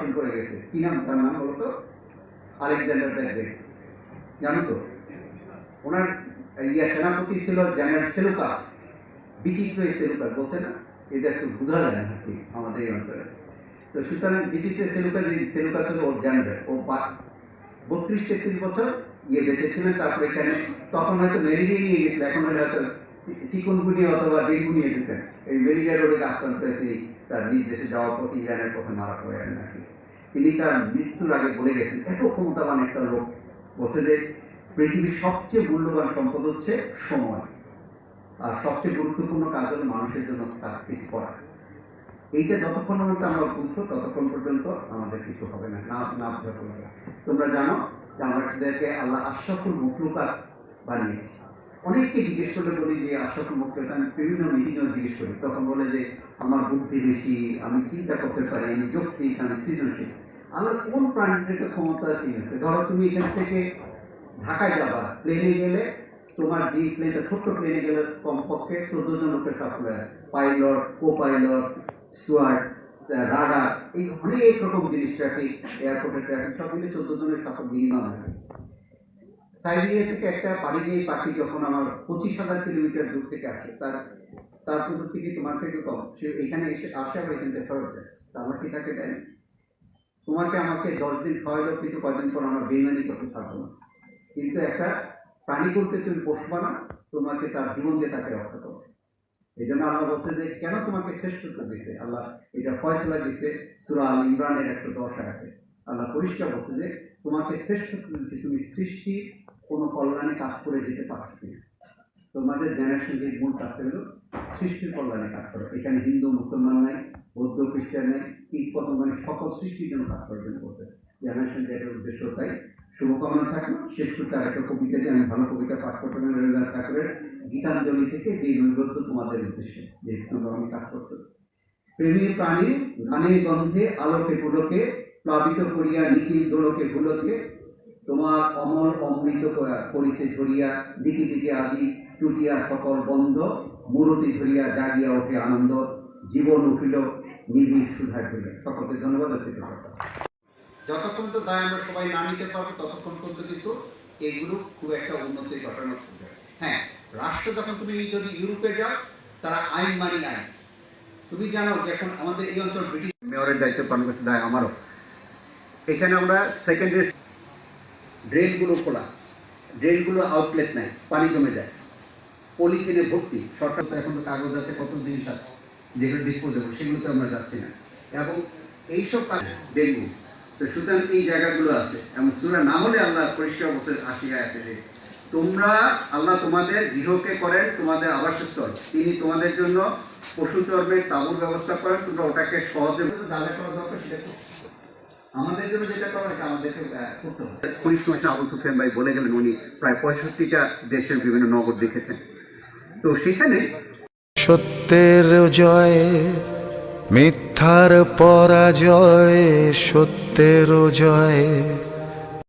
শাসন করে গেছে। কি নাম? তার নাম বলতো আলেকজান্ডার দ্য গ্রেট। জানো তো, ওনার ইয়া সেনাপতি ছিল জেনারেল সেলুকাস বিচিত্র এই সেলুকাস বলছে না? এটা একটু বোঝা যায় না আমাদের এই অঞ্চলে। তো সুতরাং বিচিত্র সেলুকাস সেলুকাস হলো ওর জেনারেল, ও বত্রিশ তেত্রিশ বছর ইয়ে বেঁচেছিলেন তারপরে এখানে তখন হয়তো ম্যালেরিয়া নিয়ে গেছিল এখন হয়তো চিকনগুনি অথবা ডেঙ্গু নিয়ে এই ম্যালেরিয়া রোগে আক্রান্ত হয়ে তিনি তার নিজ দেশে যাওয়ার পর ইরানের পথে মারা পড়েন নাকি তিনি তার মৃত্যুর আগে বলে গেছেন এত ক্ষমতাবান একটা লোক বলছে যে পৃথিবীর সবচেয়ে মূল্যবান সম্পদ হচ্ছে সময় আর সবচেয়ে গুরুত্বপূর্ণ কাজ হলো মানুষের জন্য কাজ কিছু করা এইটা যতক্ষণ পর্যন্ত আমরা বুঝব ততক্ষণ পর্যন্ত আমাদের কিছু হবে না না না। তোমরা জানো যে আমাদেরকে আল্লাহ আশরাফুল মুখলুকাত বানিয়েছে অনেককে জিজ্ঞেস করলে বলি যে আশরাফুল মুখলুকাত আমি বিভিন্ন মিটিংয়েও জিজ্ঞেস করি। তখন বলে যে, আমার বুদ্ধি বেশি, আমি চিন্তা করতে পারি, আমি যৌক্তিক, আমি সৃজনশীল। আমার কোন প্রাণীদেরকে ক্ষমতা দিয়েছে ধরো তুমি এখান থেকে ঢাকায় যাবা প্লেনে গেলে তোমার যে প্লেনটা ছোট্ট প্লেনে গেলে কমপক্ষে চোদ্দ জন লোকের supply pilot co pilot steward radar এই অনেক রকম জিনিস ট্রাফিক এয়ারপোর্টের ট্রাফিক সব মিলে চোদ্দ জনের সাপোর্ট মিনিমাম আছে সাইবেরিয়া থেকে একটা পারিযায়ী পাখি যখন আমার পঁচিশ হাজার কিলোমিটার দূর থেকে আসে, তার তার পুকুর থেকে তোমার থেকে কম, সে এখানে এসে আসে আবার এখান থেকে ফেরত যায়। তা আমরা কি তাকে দেয়? তোমাকে আমাকে দশ দিন খাওয়াইলেও কিন্তু কয়দিন পর আমরা বেইমানি করতে পারব না। কিন্তু একটা প্রাণী করতে তুমি পোষবা না, তোমাকে তার জীবন দিয়ে তাকে রক্ষা করো। এই জন্য আল্লাহ বলছে যে, কেন তোমাকে শ্রেষ্ঠত্ব দিতে আল্লাহ এটা ফয়সলা দিতে সুরা আল ইমরানের একশো দশ আয়াতে। আল্লাহ পরিষ্কার বলছে যে তোমাকে শ্রেষ্ঠ দিতে তুমি সৃষ্টি, কোনো কল্যাণে কাজ করে যেতে পারছ তোমাদের জেনারেশন যে মূল কাজটা হলো সৃষ্টির কল্যাণে কাজ করো। এখানে হিন্দু, মুসলমান নাই, বৌদ্ধ, খ্রিস্টান নাই, কীট পতঙ্গ মানে সকল সৃষ্টির জন্য কাজ করার জন্য করতে জেনারেশন যেটার উদ্দেশ্য তাই শুভকামনা থাকল। শেষ করতে আরেকটা কবিতা যে আমি ভালো কবিতা পাঠ করতে পারি। রবীন্দ্রনাথ ঠাকুরের গীতাঞ্জলি থেকে যে নৈবদ্য তোমাদের উদ্দেশ্যে যে তোমরা আমি কাজ করতে প্রেমী প্রাণী গানে গন্ধে, আলোকে পুলকে প্লাবিত করিয়া নিখিল দোলকে ভুলকে তোমার অমল অমৃত ক- করিছে ঝরিয়া দিকে দিকে আদি টুটিয়া সকল বন্ধ মূরতি ঝরিয়া জাগিয়া ওঠে আনন্দ জীবন উঠিল নিবিড় সুধা ঢেলে সকলকে ধন্যবাদ যতক্ষণ তো দায় আমরা সবাই না নিতে পারব ততক্ষণ পর্যন্ত কিন্তু এগুলো খুব একটা উন্নতি ঘটানো হবে হ্যাঁ রাষ্ট্র যখন তুমি যদি ইউরোপে যাও তারা আইন মানি আইন। তুমি জানো যে এখন আমাদের এই অঞ্চল ব্রিটিশ মেয়রের দায়িত্ব পালন করছে দায় আমারও। এখানে আমরা সেকেন্ডারি ড্রেনগুলো খোলা। ড্রেনগুলো আউটলেট নেয় পানি জমে যায়। পলিথিনে ভর্তি। সরকার তো এখন তো কাগজ আছে, কত জিনিস আছে, যেগুলো ডিসপোজেবল সেগুলোতে আমরা যাচ্ছি না। এবং এইসব ডেঙ্গু। তো সুতরাং এই জায়গাগুলো আছে। এবং সুরা না হলে আল্লাহ পরিষ্কার আসিয়া আছে যে, তোমরা, আল্লাহ তোমাদের গৃহকে করেন, তোমাদের আবাসস্থল। তিনি তোমাদের জন্য পশু চর্মের তাবুর ব্যবস্থা করেন, তোমরা ওটাকে সহজে দাদা করা দরকার, সেটা। আমাদের জন্য যেটা করা এটা আমাদেরকে করতে হবে। পুলিশ কমিশনার আবুল সুফিয়ান ভাই বলে গেলেন উনি প্রায় পঁয়ষট্টিটা দেশের বিভিন্ন নগর দেখেছেন। তো সেখানে সত্যের জয় মিথ্যার পরাজয় সত্যের জয়।